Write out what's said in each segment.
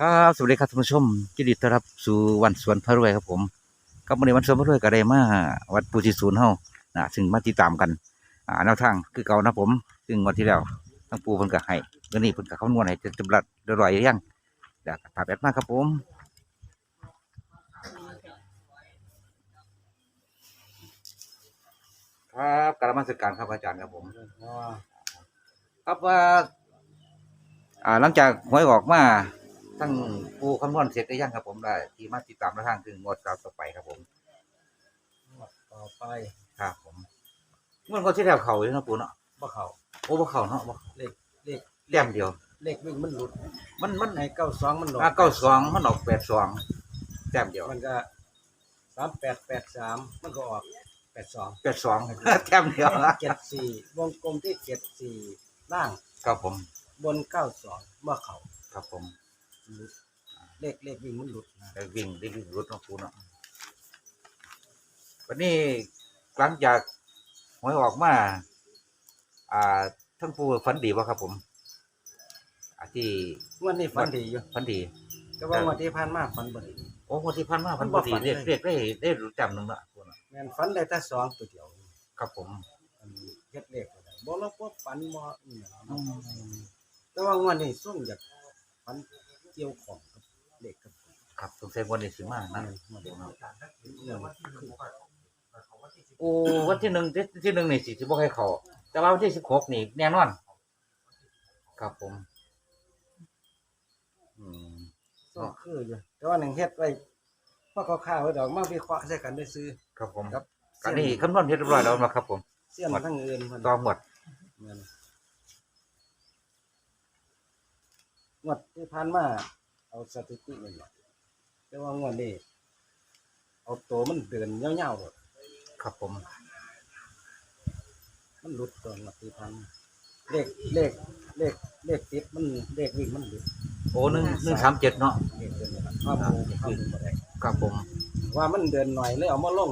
ครับสวัสดีครับท่านผู้ชมยินดีต้อนรับสู่วันสวนพระรวยครับผมครับวันนี้วันสวนพระรวยก็ได้มาวัดปูชีศูนย์เฮานะซึ่งมาติดตามกันอ่าแนวทางคือเก่านะผม ซึ่งวันที่แล้วทั้งปูเพิ่นก็ให้วันนี้เพิ่นก็คำนวณให้จำรัดเรียบร้อยหรือยังเดี๋ยวก็ถามแอดมาครับผมครับกรรมสการครับอาจารย์ครับผม ครับว่าอ่าหลังจากหวยออกมา ทั้งปูคำนวณเสร็จได้ยังครับผมได้ที่มาติดตามแนวทางคืองวดต่อไปครับผมต่อไปครับผมงวดก็ที่แล้วเขาอยู่เนาะปูเนาะบ่เขาโอ้บ่เขาเนาะบ่เลขเลขแต้มเดียว เลขวิ่งมันหลุดมันมันในเก้าสองมันหลุดอ่าเก้าสองมันออกแปดสองแต้มเดียวมันก็สามแปดแปดสามมันก็ออกแปดสองแปดสองแต้มเดียวนะเจ็ดสี่วงกลมที่เจ็ดสี่ล่างครับผม บนเก้าสองเมื่อเขาครับผม หลุดเลขเลขวิ่งมันหลุดนะได้วิ่งได้วิ่งรถเนาะปูเนาะวันนี้หลังจากหวยออกมา อ่าทั้งปูฝันดีป่ะครับผมอ่าที่งวันนี้ฝันดีอยู่ฝันดี แต่ว่างวันที่ผ่านมาฝันบ่ดี โอ้คนที่พันมามัพันนบ่บ่ดีฝันเรียกเลยเรียกได้ได้รู้จำหนึ่งละตัวน่ะแม่นฝันได้แต่สองตัวเดียวครับผมอันเฮ็ดเลขบ่ได้บ่ลบบ่ฝันบ่อีหยังแต่ว่างวันนี้ส่งอยากฝัน เกี่ยวของกับเลขกับครับสงสัยวันนี้สิมานะมันเดี๋ยวนะเรื่องคือโอ้วันที่หนึ่งที่ที่หนึ่งนี่สิสิบ่ให้เขาแต่ว่าวันที่สิบหกนี่แน่นอน ครับผม อืมก็คืออยู่แต่ว่าหนึ่งเฮ็ดไว้พอเขาข้าวไว้ดอกมาวิเคราะห์ใส่กันได้ซื้อครับผมครับกันนี่คำนวณเรียบร้อยแล้วนะครับผมเสี้ยนทั้งอื่นเพิ่นต่อหมด เงินงวดที่ผ่านมาเอาสถิตินี่แหละแต่ว่างวดนี้เอาตัวมันเดินยาวๆเลยครับผม มันหลุดตัวงวดที่ผ่านมาเลขเลขเลขเลขติดมันเลขวิ่งมันหลุดโอ้หนึ่งหนึ่งสามเจ็ดเนาะเลขเดินนี่ล่ะข้อมูลข้อมูลบ่ได้ครับผมว่ามันเดินหน่อยเลยเอามาลง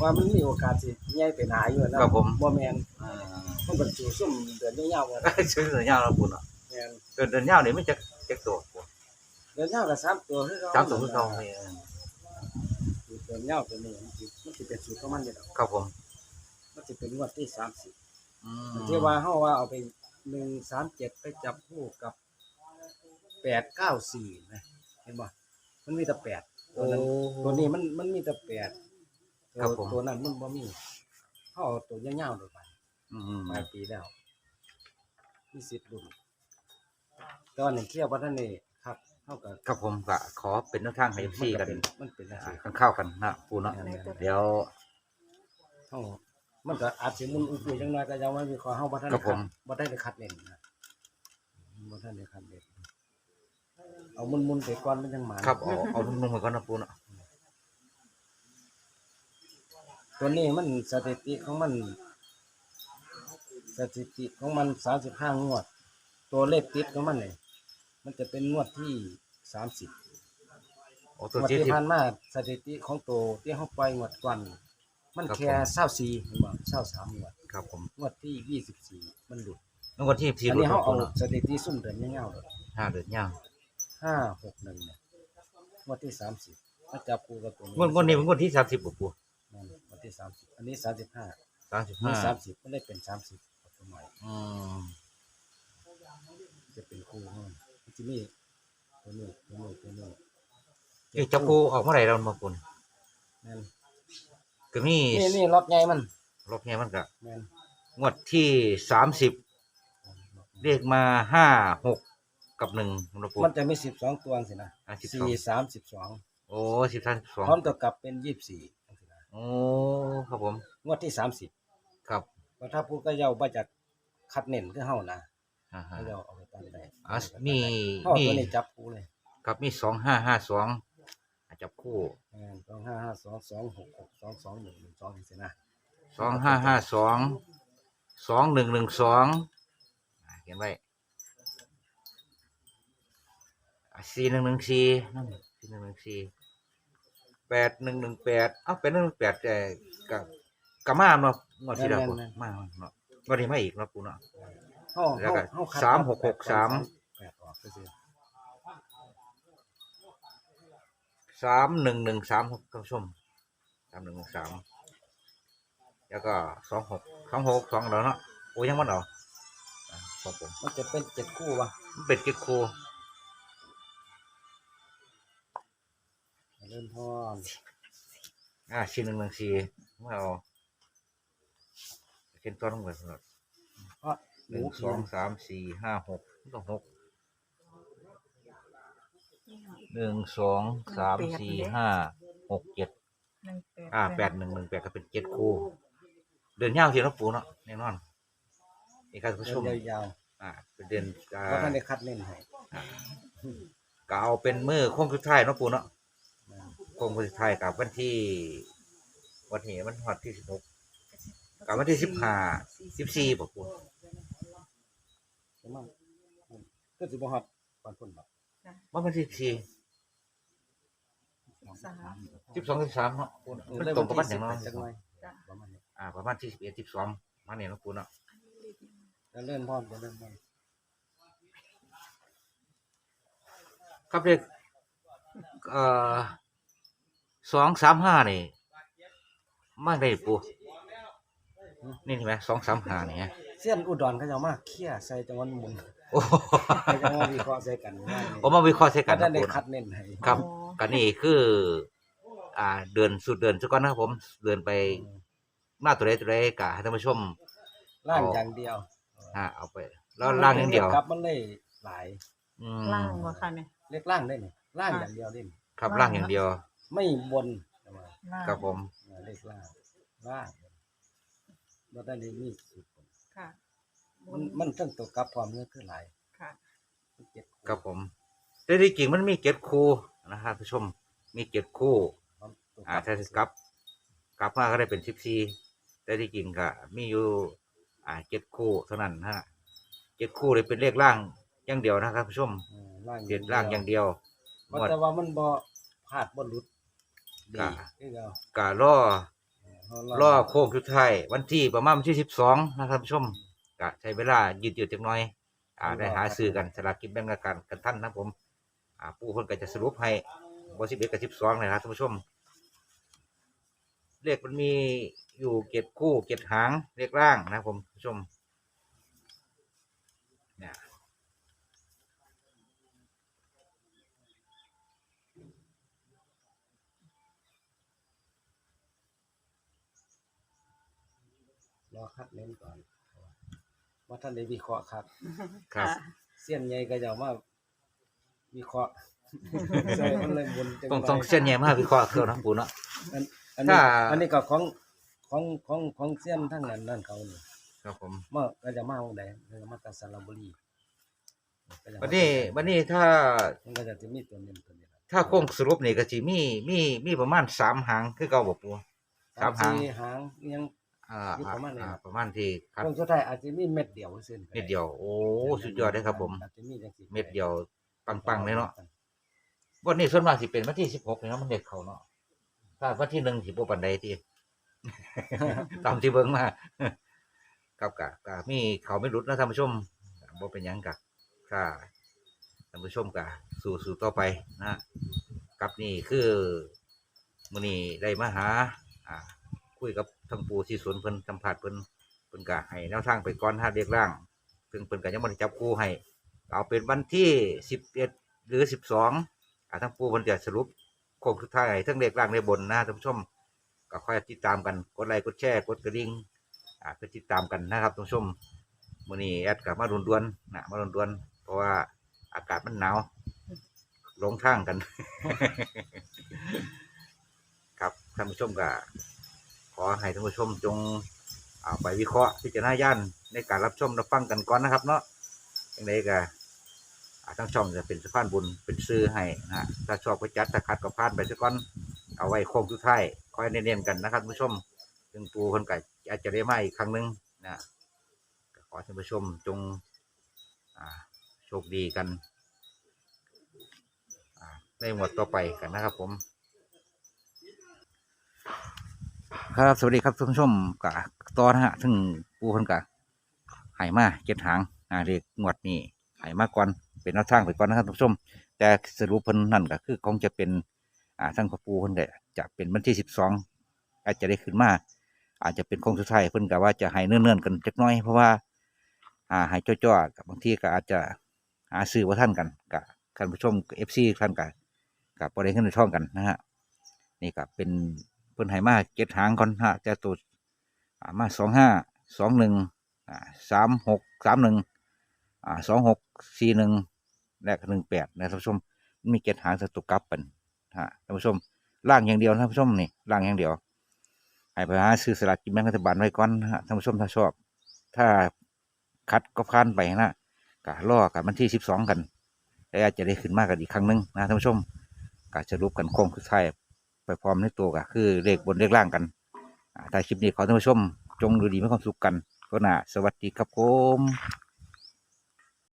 ว่ามันมีโอกาสสิใหญ่ไปหนาอยู่นะครับผมบ่แม่นอ่ามันเป็นสูซุ่มเดินยาวๆว่าชื่อเดินยาวแล้วปูเนาะ แม่นเดินเดินยาวนี่ไม่จะเจ็กตัวปูเดินยาวกับสามตัวคือเก่สามตัวคือเขาเนี่ยเดินยาวตัวนี้มันสิมันสิเป็นสูตรของมันอยู่ดอกครับผมมันสิเป็นงวดที่30อืมที่ว่าเฮาว่าเอาไป137ไปจับคู่กับ894นะเห็นบ่มันมีแต่8ตัวนั้นตัวนี้มันมันมีแต่8ครับผม ตัวนั้นมันบ่มีเฮาเอาตัวยาวๆเลยไปอืม ปลายปีแล้วมีสิทธิ์ลุ้น ตอนนี้เที่ยววัฒนนี่ครับเท่ากับครับผมก็ขอเป็นแนวทางให้พี่กันมันเป็นอะไรอ่ากัน เข้ากันนะปูเนาะเดี๋ยวเท่ามันก็อาจสิมุนอุ้ยๆจังน้อยก็ยังว่ามีขอเฮาบ่ทันครัได้บผคัดมบ่ได้ได้คัดเล่นนะบ่ทันได้คัดเล่นเอามุนๆไปก่อนมันยังหมาครับเอาเอานุ่มๆไปก่อนนะปูเนาะตัวนี้มันสถิติของมัน สถิติของมัน35งวด ตัวเลขติดของมันนี่ มันจะเป็นงวดที่30โอ้งตัววดที่ที่ที่ผ่านมาสถิติของตัวที่เขาปล่อยงวดก่อนมันครับแค่ผมเศร้าสี่เห็นบ่เศร้าสามงวดครับผมงวดที่ยี่สิบสี่มันหลุดแล้ววันที่ที่อันรู้นี้ครัเขาบเอาปูเนาะสถิติซุ่มเดือนเงาๆเลยห้าเดือนยาวห้าหกหนึ่งเนี่ยงวดที่สามสิบมาจับปูกับตัวนี้งวดงวดนี้เป็นงวดที่สามสิบปูนั่นงวดที่สามสิบอันนี้สามสิบห้าสามสิบนี่ห้าสามสิบก็เลยเป็นสามสิบตัวใหม่อืมจะเป็นคู่ของมันมัน จะมีตัวนี้ตัวนี้ตัวนี้เอ้ยจับปูออกเมื่อไหร่เรามาปูนนั่นก็มีนี่นี่ล็อกใหญ่มันรอบนี้มันก็แม่นงวดที่สามสิบเรียกมาห้าหกกับหนึ่งนะปู มันจะมีสิบสองตัวสินะอะ12 สี่สามสิบสองโอ้สิบสามสิบสองพร้อมตัวกลับเป็นยี่สิบสี่โอ้ครับผม งวดที่สามสิบครับก็ถ้าพูดก็เยาว่าจะคัดเน้นคือเฮานะ อ่าฮะให้เราเอาไปตั้งได้อะมีเฮามีตัวนี้จับกูเลยครับมีสองห้าห้าสองจับคู่สองห้าห้าสองสองหกหกสองสองหนึ่งหนึ่งสองสินะสองห้าห้าสองสองหนึ่งหนึ่งสองเขียนไว้สี่หนึ่งหนึ่งสี่นั่นสี่หนึ่งหนึ่งสี่แปดหนึ่งหนึ่งแปดเอ้าแปดหนึ่งหนึ่งแปดแต่กับกับมาเนาะงวดที่แล้วปูมาเนาะวันนี้มาอีกเนาะปูเนาะ เฮาแล้วเฮาก็เฮาคัดสามหกหกสาม แปดออกก็คือสามหนึ่งหนึ่งสามครับท่านผู้ชมสามหนึ่งหนึ่งสามแล้วก็สองหกสองหกสองแล้วเนาะโอ้ยังมันเหรออ่าครับผมมันจะเป็นเจ็ดคู่วะมันเป็นกิ๊กคูเริ่มพอนอ่าชิ้นหนึ่งหนึ่งสี่ไม่เอาเช่นต้นลงไปสำหรับเพราะ หหนูนึ่งสเขีอยนงสามสี่ห้าหกต้องหกหนึ่งสองสามสี่ห้าหกเจ็ดหนึ่งแปดอ่าแปดหนึ่งหนึ่งแปดก็เป็นเจ็ดคู่เดินยาวเสียงปูเนาะแน่นอนนี่ครับผู้ชมเดินยาวอ่าเป็นเดินๆอ่าเพราะท่านได้คัดเน้นให้อ่าก็เอาเป็นมือโค้งสุดท้ายเนาะปูเนาะนะโค้งสุดท้ายกับวันที่ วันที่มันฮอดที่สิบหกกับวันที่สิบห้าสิบสี่บอกปู ใช่ไหมก็สิบฮอดก่อนพุ่นบ่ว่ามันสิบสี่สามสิบสองสิบสามเนาะปูเนาะมันตรงกับวันอย่างเนาะจังหน่อยจ้ะประมาณนี้อ่าประมาณที่สิบเอ็ดสิบสองมาเนี่ยเนาะปูเนาะจะเริ่มพอนจะเริ่มพอนครับเด็กเอ่อสองสามห้านี่มากได้ปูนี่ใช่ไหมสองสามห้านี่ฮะ เสี้ยนอุดรเขาจะเอามาเคี่ยใส่จังหวัดหมุนโอ้โหเขาจะมาวิเคราะห์ใส่กันว่าผมมาวิเคราะห์ใช้กักันนนะได้ปูคัเนาะดเน้นให้ครับอ๋อก็นี่คือ อ่า เดินสุดเดินสักก่อนนะครับผม เดินไปหน้าตัวใดตัวใดกะให้ท่านผู้ชมล่างอย่างเดียวอ่าเอาไป แล้วล่างอย่างเดียวครับมันเลยหลายอืมล่างวะค่ะเนี่ยเรียกล่างได้นี่ล่างอย่างเดียวเล่นครับล่างอย่างเดียว ไม่บนแต่ว่า ล่างครับผมเรียกล่างล่างเราได้เลยมีสูตร ค่ะมันมันต้องตัวกลับพร้อมเนื้อคือหลายค่ะ มันเจ็ดครับผมแต่ที่จริงมันมีเจ็ดคู่นะครับท่านผู้ชมมีเจ็ดคู่พร้อมตัวอ่าถ้าสิกลับกลับมาก็ได้เป็นสิบสี่แต่ที่จริงก็มีอยู่อ่าเจ็ดคู่เท่านั้นฮะเจ็ดคู่เลยเป็นเลขล่างอย่างเดียวนะครับผู้ชมเออล่างเจ็ดล่างอย่างเดียวงว่าวด แต่ว่ามันบ่พลาดบ่หลุดดีกะคือเรากะล่อ เออรอโค้งสุดท้ายวันที่ประมาณวันที่สิบสองนะครับผู้ชมก็ใช้เวลายืดยืดจักหน่อยอ่าได้หาซื้อกันสลากกินแบ่งรัฐกันกันท่านนะครับผมอ่าผู้คนก็จะสรุปให้วันสิบเอ็ดกับสิบสองนะครับท่านผู้ชม เลขมันมีอยู่เก็ดคู่เก็ดหางเลขล่างนะครับผมผู้ชม รอคัดเน้นก่อนว่าท่านได้วิเคราะห์ครับครับ เสี้ยนใหญ่ก็จะเอามาวิเคราะห์ใส่มันเลยบนจัต้องหน่ยต้องเส้นใหญ่มากวิเคราะห์เกี่ยวนะปูเนาะอันอันนี้ถ้า อันนี้ก็ของของของของเสี้ยนทั้งนั้นนั่นเขานี่ครับผมมาก็จะมาองใดก็จะมาจากสระบุรีก็จะมาวันนี้วันนี้ถ้ามันก็จะมีตัวเน้นตัวนี้ล่ะถ้าโค้งสรุปนี่ก็จะมีมีมีประมาณสามหางคือเก่าบอกปู สามหาง สี่หางอิหยัง อ่าอยู่ประมาณนี้อ่าประมาณที่ครับตรงสุดท้ายอาจจะมีเม็ดเดียวซึ่งเม็ดเดียว โอ้ สุดยอดเลยครับผม อาจจะมีจังสิเม็ดเดียว ปังๆเลยเนาะวันนี้ส่วนมากสิเป็นวันที่สิบหกเนาะมันเด็กเขาเนาะ ถ้าวันที่หนึ่งสิบปันใดที่ ตามที่เบิ้งมา กับกะกะมีเขาไม่รุดนะท่านผู้ชมบ่เป็นหยังกะถ้าท่านผู้ชมกะ สู่สู่ต่อไปนะกับนี่คือมื้อนี้ได้มาหา อ่า คุยกับ ทางปูที่สวนเพิ่นสัมผัสเพิ่นเพิ่นกะให้แนวทางไปก่อนถ้าเรียกร่าง ซึ่งเพิ่นก็ยังบ่ได้จับคู่ให้เอาเป็นวันที่สิบเอ็ดหรือสิบสองอ่าทั้งปูเพิ่นจะสรุปโค้งสุดท้ายให้ทั้งเลขล่างเลขบนนะท่านผู้ชมก็ค่อยติดตามกันกดไลค์กดแชร์กดกระดิ่งอ่าเพื่อติดตามกันนะครับท่านผู้ชมมื้อนี้แอดกลับมาด่วนๆนะมาด่วนๆเพราะว่าอากาศมันหนาวหลงทางกัน ครับท่านผู้ชมก็ ขอให้ท่านผู้ชมจงเอาไปวิเคราะห์พิจารณาญาณในการรับชมรับฟังกันก่อนนะครับเนาะยังไงก็ทั้งช่องจะเป็นสะพานบุญเป็นซื้อให้นะถ้าชอบก็จัดถ้าคัดก็พานไปซะก่อนเอาไว้โค้งสุดท้ายคอยเน้นๆกันนะครับท่านผู้ชมซึ่งปูคนไก่อาจจะได้มาอีกครั้งหนึ่งนะขอให้ท่านผู้ชมจงโชคดีกันในหมวดต่อไปกันนะครับผม ครับสวัสดีครับท่านผู้ชมกะตอนฮะซึ่งปูคนกะหายมาเจ็ดหางอ่าเรียกงวดนี้หายมาก่อนเป็นแนวทางไปก่อนนะครับท่านผู้ชม แต่สรุปเพิ่นนั่นก็คือคงจะเป็นอ่าทั้งพ่อปู่เพิ่นก็จะเป็นวันที่สิบสองอาจจะได้ขึ้นมา อาจจะเป็นคงสุดท้ายเพิ่นก็ว่าจะให้เนื่นๆกันจักน้อยเพราะว่าอ่าให้จ่อๆกับบางทีก็อาจจะหาซื้อว่าท่านกันกับท่านผู้ชมเอฟซีท่านกันกับประเด็นขึ้นในช่องกันนะฮะนี่ก็เป็น เพิ่นให้มาเจ็ดหางก่อนฮะจะตัวอ่ามาสองห้าสองหนึ่งอ่าสามหกสามหนึ่งอ่าสองหกสี่หนึ่งและหนึ่งแปดนะท่านผู้ชมมีเจ็ดหางสตุกกลับเป็นฮะท่านผู้ชมล่างอย่างเดียวนะท่านผู้ชมนี่ล่างอย่างเดียวให้ไปหาซื้อสลากกินแบ่งรัฐบาลไว้ก่อนฮะท่านผู้ชมถ้าชอบ ถ้าคัดก็ผ่านไปนะกะล่อกันวันที่สิบสองกันแล้วอาจจะได้ขึ้นมากกันอีกครั้งหนึงนะท่านผู้ชมกะจะรูปกันโค้งคือไทาย ไปพร้อมในตัวก็คือเลขบนเลขล่างกันอ่าถ้าคลิปนี้ขอท่านผู้ชม จงดูดีมีความสุขกันก็น่าสวัสดีครับผม